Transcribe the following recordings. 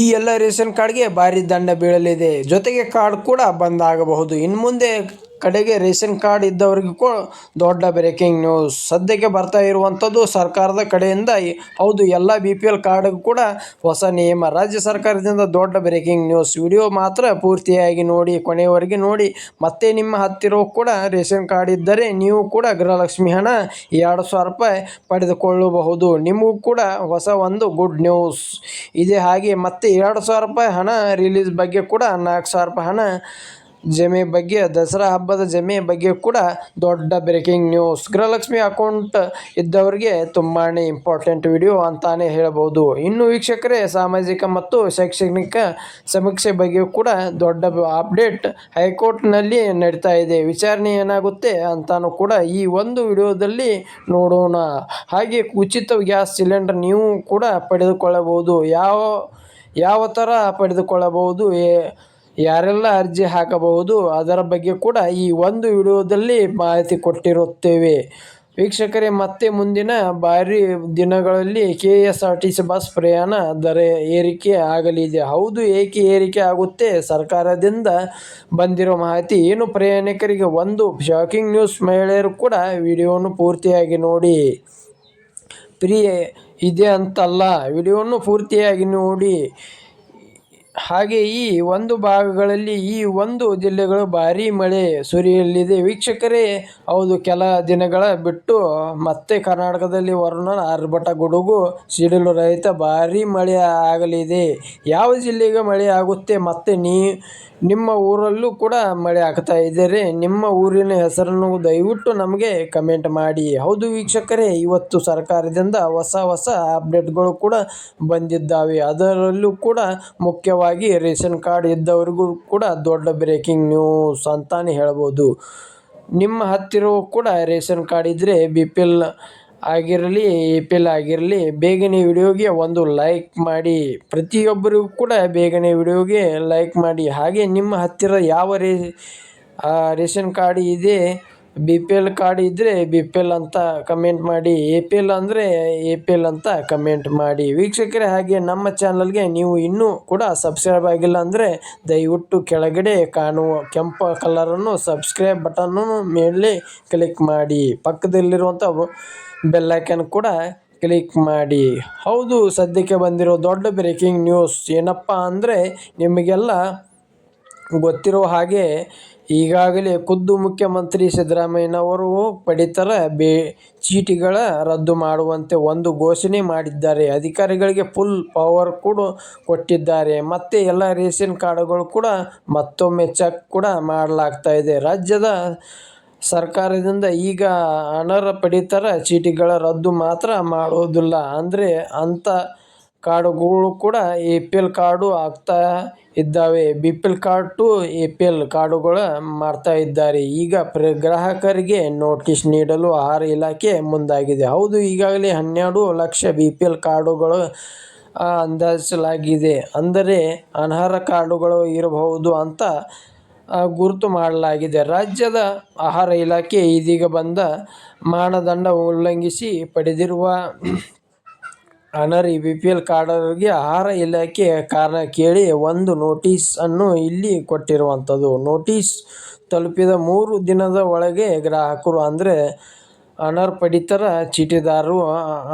ಈ ಎಲ್ಲ ರೇಷನ್ ಕಾರ್ಡ್ಗೆ ಭಾರಿ ದಂಡ ಬೀಳಲಿದೆ. ಜೊತೆಗೆ ಕಾರ್ಡ್ ಕೂಡ ಬಂದ್ ಆಗಬಹುದು. ಇನ್ನು ಮುಂದೆ ಕಡೆಗೆ ರೇಷನ್ ಕಾರ್ಡ್ ಇದ್ದವರಿಗೂ ದೊಡ್ಡ ಬ್ರೇಕಿಂಗ್ ನ್ಯೂಸ್. ಸದ್ಯಕ್ಕೆ ಬರ್ತಾ ಇರುವಂಥದ್ದು ಸರ್ಕಾರದ ಕಡೆಯಿಂದ ಹೌದು, ಎಲ್ಲ ಬಿ ಪಿ ಎಲ್ ಕಾರ್ಡ್ಗೂ ಕೂಡ ಹೊಸ ನಿಯಮ. ರಾಜ್ಯ ಸರ್ಕಾರದಿಂದ ದೊಡ್ಡ ಬ್ರೇಕಿಂಗ್ ನ್ಯೂಸ್. ವಿಡಿಯೋ ಮಾತ್ರ ಪೂರ್ತಿಯಾಗಿ ನೋಡಿ, ಕೊನೆಯವರೆಗೆ ನೋಡಿ. ಮತ್ತೆ ನಿಮ್ಮ ಹತ್ತಿರ ಕೂಡ ರೇಷನ್ ಕಾರ್ಡ್ ಇದ್ದರೆ ನೀವು ಕೂಡ ಗೃಹಲಕ್ಷ್ಮಿ ಹಣ ಎರಡು ಸಾವಿರ ರೂಪಾಯಿ ಪಡೆದುಕೊಳ್ಳಬಹುದು. ನಿಮಗೂ ಕೂಡ ಹೊಸ ಒಂದು ಗುಡ್ ನ್ಯೂಸ್. ಇದೆ ಹಾಗೆ ಮತ್ತೆ ಎರಡು ಸಾವಿರ ರೂಪಾಯಿ ಹಣ ರಿಲೀಸ್ ಬಗ್ಗೆ ಕೂಡ ನಾಲ್ಕು ಸಾವಿರ ರೂಪಾಯಿ ಹಣ ಜಮೆ ಬಗ್ಗೆ, ದಸರಾ ಹಬ್ಬದ ಜಮೆ ಬಗ್ಗೆ ಕೂಡ ದೊಡ್ಡ ಬ್ರೇಕಿಂಗ್ ನ್ಯೂಸ್ ಗೃಹಲಕ್ಷ್ಮಿ ಅಕೌಂಟ್ ಇದ್ದವರಿಗೆ ತುಂಬಾ ಇಂಪಾರ್ಟೆಂಟ್ ವಿಡಿಯೋ ಅಂತಾನೆ ಹೇಳಬಹುದು ಇನ್ನು ವೀಕ್ಷಕರೇ, ಸಾಮಾಜಿಕ ಮತ್ತು ಶೈಕ್ಷಣಿಕ ಸಮೀಕ್ಷೆ ಬಗ್ಗೆ ಕೂಡ ದೊಡ್ಡ ಅಪ್ಡೇಟ್ ಹೈಕೋರ್ಟ್ನಲ್ಲಿ ನಡೀತಾ ಇದೆ. ವಿಚಾರಣೆ ಏನಾಗುತ್ತೆ ಅಂತಾನು ಕೂಡ ಈ ಒಂದು ವಿಡಿಯೋದಲ್ಲಿ ನೋಡೋಣ. ಹಾಗೆ ಉಚಿತ ಗ್ಯಾಸ್ ಸಿಲಿಂಡರ್ ನೀವು ಕೂಡ ಪಡೆದುಕೊಳ್ಳಬಹುದು. ಯಾವ ಯಾವ ಥರ ಪಡೆದುಕೊಳ್ಳಬಹುದು ಯಾರೆಲ್ಲ ಅರ್ಜಿ ಹಾಕಬಹುದು, ಅದರ ಬಗ್ಗೆ ಕೂಡ ಈ ಒಂದು ವಿಡಿಯೋದಲ್ಲಿ ಮಾಹಿತಿ ಕೊಟ್ಟಿರುತ್ತೇವೆ. ವೀಕ್ಷಕರೇ, ಮತ್ತೆ ಮುಂದಿನ ಬಾರಿ ದಿನಗಳಲ್ಲಿ K S R T C bus ಪ್ರಯಾಣ ದರ ಏರಿಕೆ ಆಗಲಿದೆ. ಹೌದು, ಏಕೆ ಏರಿಕೆ ಆಗುತ್ತೆ? ಸರ್ಕಾರದಿಂದ ಬಂದಿರೋ ಮಾಹಿತಿ. ಏನು ಪ್ರಯಾಣಿಕರಿಗೆ? ಒಂದು ಶಾಕಿಂಗ್ ನ್ಯೂಸ್ ಮಹಿಳೆಯರು ಕೂಡ ವಿಡಿಯೋನು ಪೂರ್ತಿಯಾಗಿ ನೋಡಿ. ಪ್ರಿಯ, ಇದೆ ಅಂತಲ್ಲ. ವಿಡಿಯೋನು ಪೂರ್ತಿಯಾಗಿ ನೋಡಿ. ಹಾಗೆ ಈ ಒಂದು ಭಾಗಗಳಲ್ಲಿ ಈ ಒಂದು ಜಿಲ್ಲೆಗಳು ಭಾರೀ ಮಳೆ ಸುರಿಯಲಿದೆ. ವೀಕ್ಷಕರೇ, ಹೌದು, ಕೆಲ ದಿನಗಳ ಬಿಟ್ಟು ಮತ್ತೆ ಕರ್ನಾಟಕದಲ್ಲಿ ವರುಣ ಆರ್ಭಟ ಗುಡುಗು ಸಿಡಿಲು ರಹಿತ ಭಾರೀ ಮಳೆ ಆಗಲಿದೆ. ಯಾವ ಜಿಲ್ಲೆಗೆ ಮಳೆ ಆಗುತ್ತೆ ಮತ್ತೆ ನೀ, ನಿಮ್ಮ ಊರಲ್ಲೂ ಕೂಡ ಮಳೆ ಆಗ್ತಾ ಇದ್ದರೆ ನಿಮ್ಮ ಊರಿನ ಹೆಸರನ್ನು ದಯವಿಟ್ಟು ನಮಗೆ ಕಮೆಂಟ್ ಮಾಡಿ. ಹೌದು ವೀಕ್ಷಕರೇ, ಇವತ್ತು ಸರ್ಕಾರದಿಂದ ಹೊಸ ಹೊಸ ಅಪ್ಡೇಟ್ಗಳು ಕೂಡ ಬಂದಿದ್ದಾವೆ. ಅದರಲ್ಲೂ ಕೂಡ ಮುಖ್ಯವಾಗಿ ರೇಷನ್ ಕಾರ್ಡ್ ಇದ್ದವರಿಗೂ ಕೂಡ ದೊಡ್ಡ ಬ್ರೇಕಿಂಗ್ ನ್ಯೂಸ್ ಅಂತಾನೆ ಹೇಳ್ಬೋದು. ನಿಮ್ಮ ಹತ್ತಿರವೂ ಕೂಡ ರೇಷನ್ ಕಾರ್ಡ್ ಇದ್ದರೆ ಬಿ ಪಿ ಎಲ್ ಆಗಿರಲಿ ಎ ಪಿ ಎಲ್ ಆಗಿರಲಿ, ಬೇಗನೆ ವಿಡಿಯೋಗೆ ಒಂದು ಲೈಕ್ ಮಾಡಿ. ಪ್ರತಿಯೊಬ್ಬರಿಗೂ ಕೂಡ ಬೇಗನೆ ವಿಡಿಯೋಗೆ ಲೈಕ್ ಮಾಡಿ. ಹಾಗೆ ನಿಮ್ಮ ಹತ್ತಿರ ಯಾವ ರೇ ರೇಷನ್ ಕಾರ್ಡ್ ಇದೆ ಬಿ ಪಿ ಎಲ್ ಕಾರ್ಡ್ ಇದ್ದರೆ ಬಿ ಪಿ ಎಲ್ ಅಂತ ಕಮೆಂಟ್ ಮಾಡಿ ಎ ಪಿ ಎಲ್ ಅಂದರೆ ಎ ಪಿ ಎಲ್ ಅಂತ ಕಮೆಂಟ್ ಮಾಡಿ. ವೀಕ್ಷಕರೇ, ಹಾಗೆ ನಮ್ಮ ಚಾನಲ್ಗೆ ನೀವು ಇನ್ನೂ ಕೂಡ ಸಬ್ಸ್ಕ್ರೈಬ್ ಆಗಿಲ್ಲ ಅಂದರೆ ದಯವಿಟ್ಟು ಕೆಳಗಡೆ ಕಾಣುವ ಕೆಂಪು ಕಲರನ್ನು ಸಬ್ಸ್ಕ್ರೈಬ್ ಬಟನ್ನು ಮೇಲೆ ಕ್ಲಿಕ್ ಮಾಡಿ. ಪಕ್ಕದಲ್ಲಿರುವಂಥ ಬೆಲ್ಲೈಕನ್ ಕೂಡ ಕ್ಲಿಕ್ ಮಾಡಿ. ಹೌದು, ಸದ್ಯಕ್ಕೆ ಬಂದಿರೋ ದೊಡ್ಡ ಬ್ರೇಕಿಂಗ್ ನ್ಯೂಸ್ ಏನಪ್ಪ ಅಂದರೆ ನಿಮಗೆಲ್ಲ ಗೊತ್ತಿರೋ ಹಾಗೆ ಈಗಾಗಲೇ ಖುದ್ದು ಮುಖ್ಯಮಂತ್ರಿ ಸಿದ್ದರಾಮಯ್ಯನವರು ಪಡಿತರ ಬೇ ಚೀಟಿಗಳ ರದ್ದು ಮಾಡುವಂತೆ ಒಂದು ಘೋಷಣೆ ಮಾಡಿದ್ದಾರೆ. ಅಧಿಕಾರಿಗಳಿಗೆ ಫುಲ್ ಪವರ್ ಕೂಡ ಕೊಟ್ಟಿದ್ದಾರೆ. ಮತ್ತು ಎಲ್ಲ ರೇಷನ್ ಕಾರ್ಡುಗಳು ಕೂಡ ಮತ್ತೊಮ್ಮೆ ಚೆಕ್ ಕೂಡ ಮಾಡಲಾಗ್ತಾ ಇದೆ. ರಾಜ್ಯದ ಸರ್ಕಾರದಿಂದ ಈಗ ಅನರ್ಹ ಪಡಿತರ ಚೀಟಿಗಳ ರದ್ದು ಮಾತ್ರ ಮಾಡೋದಿಲ್ಲ. ಅಂದರೆ ಅಂಥ ಕಾರ್ಡುಗಳು ಕೂಡ ಎ ಪಿ ಎಲ್ ಕಾರ್ಡು ಆಗ್ತಾ ಇದ್ದಾವೆ. B P L card to A P L ಕಾರ್ಡುಗಳ ಮಾಡ್ತಾ ಇದ್ದಾರೆ. ಈಗ ಪ್ರ, ಗ್ರಾಹಕರಿಗೆ ನೋಟಿಸ್ ನೀಡಲು ಆಹಾರ ಇಲಾಖೆ ಮುಂದಾಗಿದೆ. ಹೌದು, ಈಗಾಗಲೇ ಹನ್ನೆರಡು ಲಕ್ಷ ಬಿ ಪಿ ಎಲ್ ಕಾರ್ಡುಗಳು ಅಂದಾಜಿಸಲಾಗಿದೆ. ಅಂದರೆ ಅನರ್ಹ ಕಾರ್ಡುಗಳು ಇರಬಹುದು ಅಂತ ಗುರುತು ಮಾಡಲಾಗಿದೆ. ರಾಜ್ಯದ ಆಹಾರ ಇಲಾಖೆ ಇದೀಗ ಬಂದ ಮಾನದಂಡ ಉಲ್ಲಂಘಿಸಿ ಪಡೆದಿರುವ ಅನರ್ಹ ಬಿ ಪಿ ಎಲ್ ಕಾರ್ಡರಿಗೆ ಆಹಾರ ಇಲಾಖೆ ಕಾರಣ ಕೇಳಿ ಒಂದು ನೋಟಿಸ್ ಅನ್ನು ಇಲ್ಲಿ ಕೊಟ್ಟಿರುವಂಥದ್ದು. ನೋಟಿಸ್ ತಲುಪಿದ ಮೂರು ದಿನದ ಒಳಗೆ ಗ್ರಾಹಕರು ಅಂದರೆ ಅನರ್ಹ ಪಡಿತರ ಚೀಟಿದಾರರು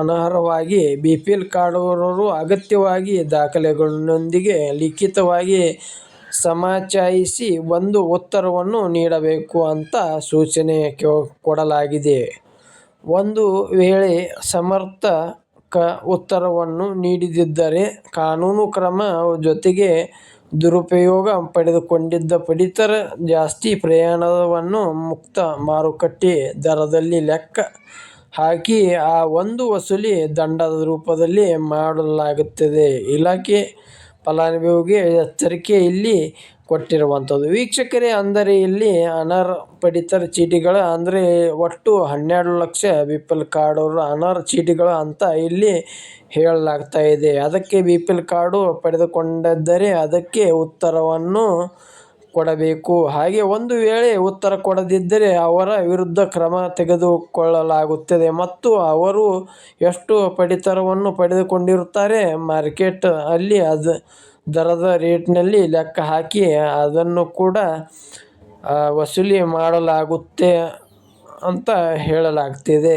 ಅನರ್ಹವಾಗಿ ಬಿ ಪಿ ಎಲ್ ಕಾರ್ಡುದಾರರು ಅಗತ್ಯವಾಗಿ ದಾಖಲೆಗಳೊಂದಿಗೆ ಲಿಖಿತವಾಗಿ ಸಮಾಚಾಯಿಸಿ ಒಂದು ಉತ್ತರವನ್ನು ನೀಡಬೇಕು ಅಂತ ಸೂಚನೆ ಕೊಡಲಾಗಿದೆ. ಒಂದು ವೇಳೆ ಸಮರ್ಪಕ ಉತ್ತರವನ್ನು ನೀಡದಿದ್ದರೆ ಕಾನೂನು ಕ್ರಮ ಜೊತೆಗೆ ದುರುಪಯೋಗ ಪಡೆದುಕೊಂಡಿದ್ದ ಪಡಿತರ ಜಾಸ್ತಿ ಪ್ರಯಾಣವನ್ನು ಮುಕ್ತ ಮಾರುಕಟ್ಟೆ ದರದಲ್ಲಿ ಲೆಕ್ಕ ಹಾಕಿ ಆ ಒಂದು ವಸೂಲಿ ದಂಡದ ರೂಪದಲ್ಲಿ ಮಾಡಲಾಗುತ್ತದೆ. ಇಲಾಖೆ ಫಲಾನುಭವಿಗೆ ಎಚ್ಚರಿಕೆ ಇಲ್ಲಿ ಕೊಟ್ಟಿರುವಂಥದ್ದು. ವೀಕ್ಷಕರೇ, ಅಂದರೆ ಇಲ್ಲಿ ಅನರ್ ಪಡಿತರ ಚೀಟಿಗಳ, ಅಂದರೆ ಒಟ್ಟು ಹನ್ನೆರಡು ಲಕ್ಷ ಬಿ ಪಿ ಎಲ್ ಕಾರ್ಡವರು ಅನರ್ಹ ಚೀಟಿಗಳು ಅಂತ ಇಲ್ಲಿ ಹೇಳಲಾಗ್ತಾ ಇದೆ. ಅದಕ್ಕೆ ಬಿ ಪಿ ಎಲ್ ಕಾರ್ಡು ಪಡೆದುಕೊಂಡಿದ್ದರೆ ಅದಕ್ಕೆ ಉತ್ತರವನ್ನು ಕೊಡಬೇಕು ಹಾಗೆ ಒಂದು ವೇಳೆ ಉತ್ತರ ಕೊಡದಿದ್ದರೆ ಅವರ ವಿರುದ್ಧ ಕ್ರಮ ತೆಗೆದುಕೊಳ್ಳಲಾಗುತ್ತದೆ ಮತ್ತು ಅವರು ಎಷ್ಟು ಪಡಿತರವನ್ನು ಪಡೆದುಕೊಂಡಿರುತ್ತಾರೆ ಮಾರ್ಕೆಟ್ ಅಲ್ಲಿ ದರದ ರೇಟ್ನಲ್ಲಿ ಲೆಕ್ಕ ಹಾಕಿ ಅದನ್ನು ಕೂಡ ವಸೂಲಿ ಮಾಡಲಾಗುತ್ತೆ ಅಂತ ಹೇಳಲಾಗ್ತಿದೆ.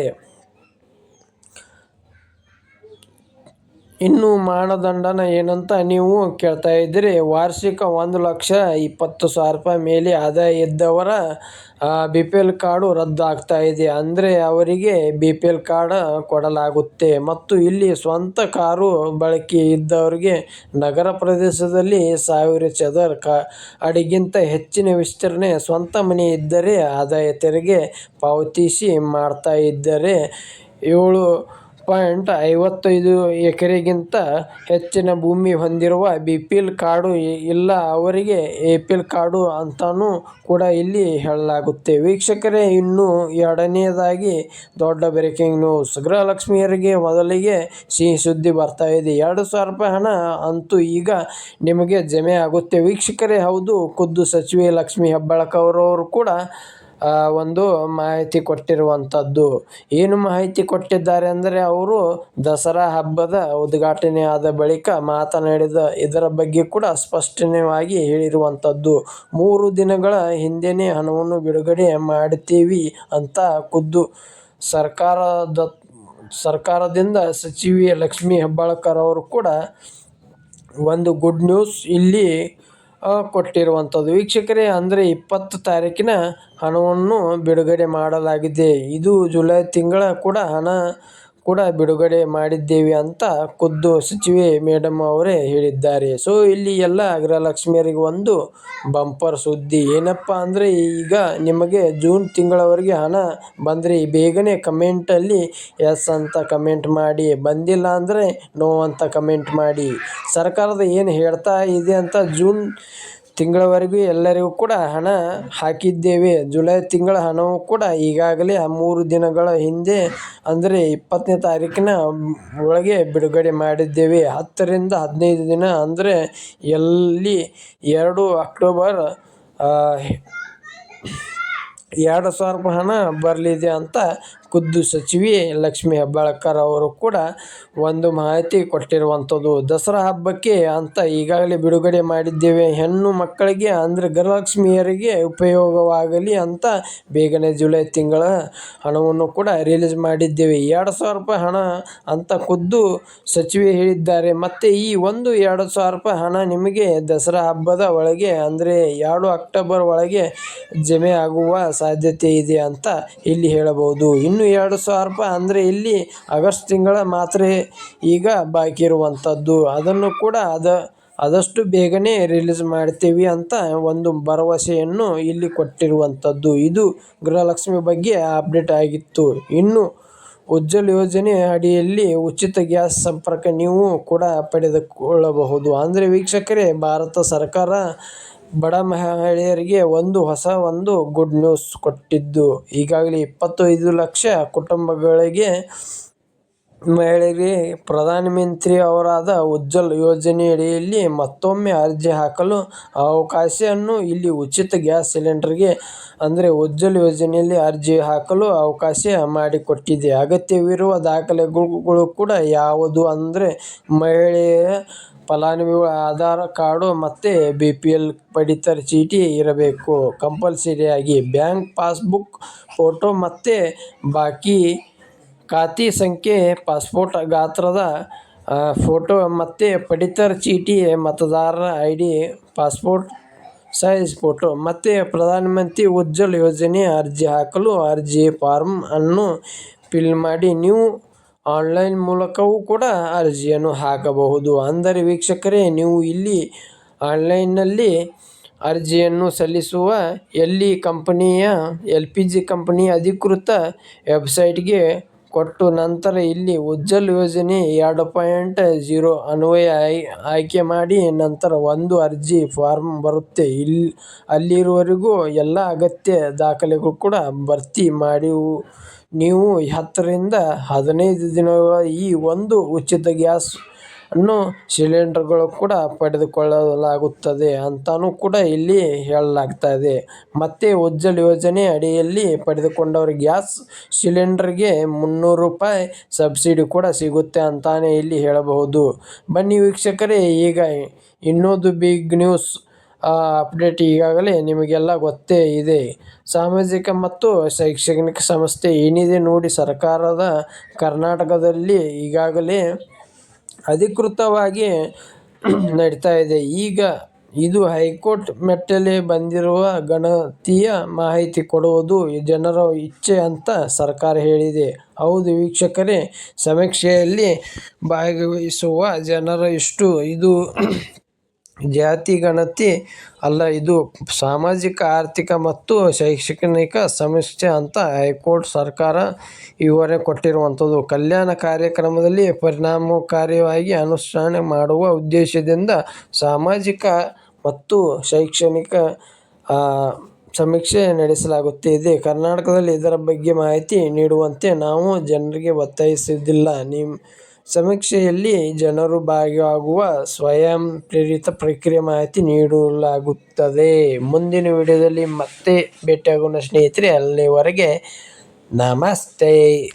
ಇನ್ನು ಮಾನದಂಡನ ಏನಂತ ನೀವು ಕೇಳ್ತಾ ಇದ್ದೀರಿ. ವಾರ್ಷಿಕ ಒಂದು ಲಕ್ಷ ಇಪ್ಪತ್ತು ಸಾವಿರ ರೂಪಾಯಿ ಮೇಲೆ ಆದಾಯ ಇದ್ದವರ ಬಿ ಪಿ ಎಲ್ ಕಾರ್ಡು ರದ್ದಾಗ್ತಾ ಇದೆ. ಅಂದರೆ ಅವರಿಗೆ ಬಿ ಪಿ ಎಲ್ ಕಾರ್ಡ್ ಕೊಡಲಾಗುತ್ತೆ ಮತ್ತು ಇಲ್ಲಿ ಸ್ವಂತ ಕಾರು ಬಳಕೆ ಇದ್ದವರಿಗೆ ನಗರ ಪ್ರದೇಶದಲ್ಲಿ ಸಾವಿರ ಚದರ ಅಡಿಗಿಂತ ಹೆಚ್ಚಿನ ವಿಸ್ತರಣೆ ಸ್ವಂತ ಮನೆ ಇದ್ದರೆ ಆದಾಯ ತೆರಿಗೆ ಪಾವತಿಸಿ ಮಾಡ್ತಾ ಇದ್ದರೆ ಏಳು ಪಾಯಿಂಟ್ ಐವತ್ತೈದು ಎಕರೆಗಿಂತ ಹೆಚ್ಚಿನ ಭೂಮಿ ಹೊಂದಿರುವ ಬಿಪಿಎಲ್ ಕಾರ್ಡ್ ಇಲ್ಲ, ಅವರಿಗೆ ಎಪಿಎಲ್ ಕಾರ್ಡ್ ಅಂತಾನೂ ಕೂಡ ಇಲ್ಲಿ ಹೇಳಲಾಗುತ್ತೆ. ವೀಕ್ಷಕರೇ, ಇನ್ನು ಎರಡನೇದಾಗಿ ದೊಡ್ಡ ಬ್ರೇಕಿಂಗ್ ನ್ಯೂಸ್. ಗೃಹಲಕ್ಷ್ಮಿಯರಿಗೆ ಮೊದಲಿಗೆ ಸಿಹಿ ಸುದ್ದಿ ಬರ್ತಾ ಇದೆ. ಎರಡು ಸಾವಿರ ರೂಪಾಯಿ ಹಣ ಅಂತೂ ಈಗ ನಿಮಗೆ ಜಮೆ ಆಗುತ್ತೆ ವೀಕ್ಷಕರೇ, ಹೌದು, ಖುದ್ದು ಸಚಿವೆ ಲಕ್ಷ್ಮೀ ಹೆಬ್ಬಾಳ್ಕರ್ ಕೂಡ ಒಂದು ಮಾಹಿತಿ ಕೊಟ್ಟಿರುವಂತದ್ದು. ಏನು ಮಾಹಿತಿ ಕೊಟ್ಟಿದ್ದಾರೆ ಅಂದ್ರೆ ಅವರು ದಸರಾ ಹಬ್ಬದ ಉದ್ಘಾಟನೆ ಆದ ಬಳಿಕ ಮಾತನಾಡಿದ ಇದರ ಬಗ್ಗೆ ಕೂಡ ಸ್ಪಷ್ಟವಾಗಿ ಹೇಳಿರುವಂತದ್ದು. ಮೂರು ದಿನಗಳ ಹಿಂದೆಯೇ ಹಣವನ್ನು ಬಿಡುಗಡೆ ಮಾಡ್ತೀವಿ ಅಂತ ಖುದ್ದು ಸರ್ಕಾರದ, ಸರ್ಕಾರದಿಂದ ಸಚಿವೆ ಲಕ್ಷ್ಮೀ ಹೆಬ್ಬಾಳ್ಕರ್ ಅವರು ಕೂಡ ಒಂದು ಗುಡ್ ನ್ಯೂಸ್ ಇಲ್ಲಿ ಕೊಟ್ಟಿರುವಂಥದ್ದು ವೀಕ್ಷಕರೇ. ಅಂದರೆ ಇಪ್ಪತ್ತು ತಾರೀಕಿನ ಹಣವನ್ನು ಬಿಡುಗಡೆ ಮಾಡಲಾಗಿದೆ. ಇದು ಜುಲೈ ತಿಂಗಳ ಕೂಡ ಹಣ ಕೂಡ ಬಿಡುಗಡೆ ಮಾಡಿದ್ದೇವೆ ಅಂತ ಖುದ್ದು ಸಚಿವೆ ಮೇಡಮ್ ಅವರೇ ಹೇಳಿದ್ದಾರೆ. ಸೊ, ಇಲ್ಲಿ ಎಲ್ಲ ಗೃಹಲಕ್ಷ್ಮಿಯರಿಗೆ ಒಂದು ಬಂಪರ್ ಸುದ್ದಿ ಏನಪ್ಪ ಅಂದರೆ, ಈಗ ನಿಮಗೆ ಜೂನ್ ತಿಂಗಳವರೆಗೆ ಹಣ ಬಂದರೆ ಬೇಗನೆ ಕಮೆಂಟಲ್ಲಿ ಎಸ್ ಅಂತ ಕಮೆಂಟ್ ಮಾಡಿ. ಬಂದಿಲ್ಲ ಅಂದರೆ ನೋ ಅಂತ ಕಮೆಂಟ್ ಮಾಡಿ. ಸರ್ಕಾರದ ಏನು ಹೇಳ್ತಾ ಇದೆ ಅಂತ ಜೂನ್ ತಿಂಗಳವರೆಗೆ ಎಲ್ಲರಿಗೂ ಕೂಡ ಹಣ ಹಾಕಿದ್ದೇವೆ. ಜುಲೈ ತಿಂಗಳ ಹಣವು ಕೂಡ ಈಗಾಗಲೇ ಮೂರು ದಿನಗಳ ಹಿಂದೆ, ಅಂದರೆ ಇಪ್ಪತ್ತನೇ ತಾರೀಕಿನ ಒಳಗೆ ಬಿಡುಗಡೆ ಮಾಡಿದ್ದೇವೆ. ಹತ್ತರಿಂದ ಹದಿನೈದು ದಿನ, ಅಂದರೆ ಎಲ್ಲಿ ಎರಡು ಅಕ್ಟೋಬರ್ ಎರಡು ಸಾವಿರ ರೂಪಾಯಿ ಹಣ ಬರಲಿದೆ ಅಂತ ಖುದ್ದು ಸಚಿವೆ ಲಕ್ಷ್ಮೀ ಹೆಬ್ಬಾಳ್ಕರ್ ಅವರು ಕೂಡ ಒಂದು ಮಾಹಿತಿ ಕೊಟ್ಟಿರುವಂಥದ್ದು ದಸರಾ ಹಬ್ಬಕ್ಕೆ ಅಂತ ಈಗಾಗಲೇ ಬಿಡುಗಡೆ ಮಾಡಿದ್ದೇವೆ. ಹೆಣ್ಣು ಮಕ್ಕಳಿಗೆ ಅಂದರೆ ಗೃಹಲಕ್ಷ್ಮಿಯರಿಗೆ ಉಪಯೋಗವಾಗಲಿ ಅಂತ ಬೇಗನೆ ಜುಲೈ ತಿಂಗಳ ಹಣವನ್ನು ಕೂಡ ರಿಲೀಸ್ ಮಾಡಿದ್ದೇವೆ. ಎರಡು ಸಾವಿರ ರೂಪಾಯಿ ಹಣ ಅಂತ ಖುದ್ದು ಸಚಿವೆ ಹೇಳಿದ್ದಾರೆ. ಮತ್ತು ಈ ಒಂದು ಎರಡು ಸಾವಿರ ರೂಪಾಯಿ ಹಣ ನಿಮಗೆ ದಸರಾ ಹಬ್ಬದ ಒಳಗೆ ಅಂದರೆ ಎರಡು ಅಕ್ಟೋಬರ್ ಒಳಗೆ ಜಮೆ ಆಗುವ ಸಾಧ್ಯತೆ ಇದೆ ಅಂತ ಇಲ್ಲಿ ಹೇಳಬಹುದು. ಇನ್ನು ಎರಡು ಸಾವಿರ ರೂಪಾಯಿ ಅಂದರೆ ಇಲ್ಲಿ ಆಗಸ್ಟ್ ತಿಂಗಳ ಮಾತ್ರ ಈಗ ಬಾಕಿ ಇರುವಂಥದ್ದು ಅದನ್ನು ಕೂಡ ಆದಷ್ಟು ಬೇಗನೆ ರಿಲೀಸ್ ಮಾಡ್ತೀವಿ ಅಂತ ಒಂದು ಭರವಸೆಯನ್ನು ಇಲ್ಲಿ ಕೊಟ್ಟಿರುವಂಥದ್ದು ಇದು ಗೃಹಲಕ್ಷ್ಮಿ ಬಗ್ಗೆ ಅಪ್ಡೇಟ್ ಆಗಿತ್ತು. ಇನ್ನು ಉಜ್ವಲ ಯೋಜನೆ ಅಡಿಯಲ್ಲಿ ಉಚಿತ ಗ್ಯಾಸ್ ಸಂಪರ್ಕ ನೀವು ಕೂಡ ಪಡೆದುಕೊಳ್ಳಬಹುದು. ಅಂದರೆ ವೀಕ್ಷಕರೇ, ಭಾರತ ಸರ್ಕಾರ ಬಡ ಮಹಿಳೆಯರಿಗೆ ಒಂದು ಹೊಸ ಒಂದು ಗುಡ್ ನ್ಯೂಸ್ ಕೊಟ್ಟಿದ್ದು. ಈಗಾಗಲೇ ಇಪ್ಪತ್ತೈದು ಲಕ್ಷ ಕುಟುಂಬಗಳಿಗೆ ಮಹಿಳೆಯರಿಗೆ ಪ್ರಧಾನಮಂತ್ರಿ ಅವರಾದ ಉಜ್ವಲ ಯೋಜನೆಯಡಿಯಲ್ಲಿ ಮತ್ತೊಮ್ಮೆ ಅರ್ಜಿ ಹಾಕಲು ಅವಕಾಶವನ್ನು ಇಲ್ಲಿ ಉಚಿತ ಗ್ಯಾಸ್ ಸಿಲಿಂಡರ್ಗೆ, ಅಂದರೆ ಉಜ್ವಲ್ ಯೋಜನೆಯಲ್ಲಿ ಅರ್ಜಿ ಹಾಕಲು ಅವಕಾಶ ಮಾಡಿಕೊಟ್ಟಿದೆ. ಅಗತ್ಯವಿರುವ ದಾಖಲೆಗಳು ಕೂಡ ಯಾವುದು ಅಂದರೆ ಮಹಿಳೆಯ ಫಲಾನುಭವಿಗಳ ಆಧಾರ್ ಕಾರ್ಡ್ ಮತ್ತೆ ಬಿಪಿಎಲ್ ಪಡಿತರ ಚೀಟಿ ಇರಬೇಕು ಕಂಪಲ್ಸರಿಯಾಗಿ. ಬ್ಯಾಂಕ್ ಪಾಸ್ ಬುಕ್ ಫೋಟೋ ಮತ್ತೆ ಬಾಕಿ ಖಾತೆ ಸಂಖ್ಯೆ, ಪಾಸ್ಪೋರ್ಟ್ ಗಾತ್ರದ ಫೋಟೋ ಮತ್ತೆ ಪಡಿತರ ಚೀಟಿ, ಮತದಾರರ ಐಡಿ, ಪಾಸ್ಪೋರ್ಟ್ ಸೈಜ್ ಫೋಟೋ ಮತ್ತೆ ಪ್ರಧಾನಮಂತ್ರಿ ಉಜ್ವಲ ಯೋಜನೆ ಅರ್ಜಿ ಹಾಕಲು ಅರ್ಜಿ ಫಾರ್ಮ್ ಅನ್ನು ಫಿಲ್ ಮಾಡಿ ನೀವು ಆನ್ಲೈನ್ ಮೂಲಕವೂ ಕೂಡ ಅರ್ಜಿಯನ್ನು ಹಾಕಬಹುದು. ಅಂದರೆ ವೀಕ್ಷಕರೇ, ನೀವು ಇಲ್ಲಿ ಆನ್ಲೈನ್ನಲ್ಲಿ ಅರ್ಜಿಯನ್ನು ಸಲ್ಲಿಸುವ ಎಲ್ ಪಿ ಜಿ ಕಂಪನಿಯ ಅಧಿಕೃತ ವೆಬ್ಸೈಟ್ಗೆ ಕೊಟ್ಟು ನಂತರ ಇಲ್ಲಿ ಉಜ್ವಲ್ ಯೋಜನೆ ಎರಡು ಪಾಯಿಂಟ್ ಜೀರೋ ಅನ್ವಯ ಆಯ್ಕೆ ಮಾಡಿ ನಂತರ ಒಂದು ಅರ್ಜಿ ಫಾರ್ಮ್ ಬರುತ್ತೆ. ಇಲ್ಲಿ ಅಲ್ಲಿರುವವರೆಗೂ ಎಲ್ಲ ಅಗತ್ಯ ದಾಖಲೆಗಳು ಕೂಡ ಭರ್ತಿ ಮಾಡಿ ನೀವು ಹತ್ತರಿಂದ ಹದಿನೈದು ದಿನಗಳ ಈ ಒಂದು ಉಚಿತ ಗ್ಯಾಸ್ ಅನ್ನು ಸಿಲಿಂಡರ್ಗಳು ಕೂಡ ಪಡೆದುಕೊಳ್ಳಲಾಗುತ್ತದೆ ಅಂತಲೂ ಕೂಡ ಇಲ್ಲಿ ಹೇಳಲಾಗ್ತಾ ಇದೆ. ಮತ್ತೆ ಉಜ್ವಲ್ ಯೋಜನೆ ಅಡಿಯಲ್ಲಿ ಪಡೆದುಕೊಂಡವ್ರ ಗ್ಯಾಸ್ ಸಿಲಿಂಡರ್ಗೆ ಮುನ್ನೂರು ರೂಪಾಯಿ ಸಬ್ಸಿಡಿ ಕೂಡ ಸಿಗುತ್ತೆ ಅಂತಾನೆ ಇಲ್ಲಿ ಹೇಳಬಹುದು. ಬನ್ನಿ ವೀಕ್ಷಕರೇ, ಈಗ ಇನ್ನೊಂದು ಬಿಗ್ ನ್ಯೂಸ್ ಅಪ್ಡೇಟ್ ಈಗಾಗಲೇ ನಿಮಗೆಲ್ಲ ಗೊತ್ತೇ ಇದೆ. ಸಾಮಾಜಿಕ ಮತ್ತು ಶೈಕ್ಷಣಿಕ ಸಂಸ್ಥೆ ಏನಿದೆ ನೋಡಿ ಸರ್ಕಾರದ ಕರ್ನಾಟಕದಲ್ಲಿ ಈಗಾಗಲೇ ಅಧಿಕೃತವಾಗಿ ನಡೀತಾ ಇದೆ. ಈಗ ಇದು ಹೈಕೋರ್ಟ್ ಮೆಟ್ಟಲೇ ಬಂದಿರುವ ಗಣತಿಯ ಮಾಹಿತಿ ಕೊಡುವುದು ಜನರ ಇಚ್ಛೆ ಅಂತ ಸರ್ಕಾರ ಹೇಳಿದೆ. ಹೌದು ವೀಕ್ಷಕರೇ, ಸಮೀಕ್ಷೆಯಲ್ಲಿ ಭಾಗವಹಿಸುವ ಜನರ ಇಷ್ಟು ಇದು ಜಾತಿ, ಗಣತಿ ಅಲ್ಲ, ಇದು ಸಾಮಾಜಿಕ, ಆರ್ಥಿಕ ಮತ್ತು ಶೈಕ್ಷಣಿಕ ಸಮೀಕ್ಷೆ ಅಂತ ಹೈಕೋರ್ಟ್ ಸರ್ಕಾರ ವಿವರಣೆ ಕೊಟ್ಟಿರುವಂಥದ್ದು. ಕಲ್ಯಾಣ ಕಾರ್ಯಕ್ರಮದಲ್ಲಿ ಪರಿಣಾಮಕಾರಿಯಾಗಿ ಅನುಷ್ಠಾನ ಮಾಡುವ ಉದ್ದೇಶದಿಂದ ಸಾಮಾಜಿಕ ಮತ್ತು ಶೈಕ್ಷಣಿಕ ಸಮೀಕ್ಷೆ ನಡೆಸಲಾಗುತ್ತಿದೆ ಕರ್ನಾಟಕದಲ್ಲಿ ಇದರ ಬಗ್ಗೆ ಮಾಹಿತಿ ನೀಡುವಂತೆ ನಾವು ಜನರಿಗೆ ಒತ್ತಾಯಿಸುವುದಿಲ್ಲ. ನಿಮ್ಮ ಸಮೀಕ್ಷೆಯಲ್ಲಿ ಜನರು ಭಾಗಿಯಾಗುವ ಸ್ವಯಂ ಪ್ರೇರಿತ ಪ್ರಕ್ರಿಯೆ ಮಾಹಿತಿ ನೀಡಲಾಗುತ್ತದೆ. ಮುಂದಿನ ವಿಡಿಯೋದಲ್ಲಿ ಮತ್ತೆ ಭೇಟಿಯಾಗೋಣ ಸ್ನೇಹಿತರೆ. ಅಲ್ಲಿವರೆಗೆ ನಮಸ್ತೆ.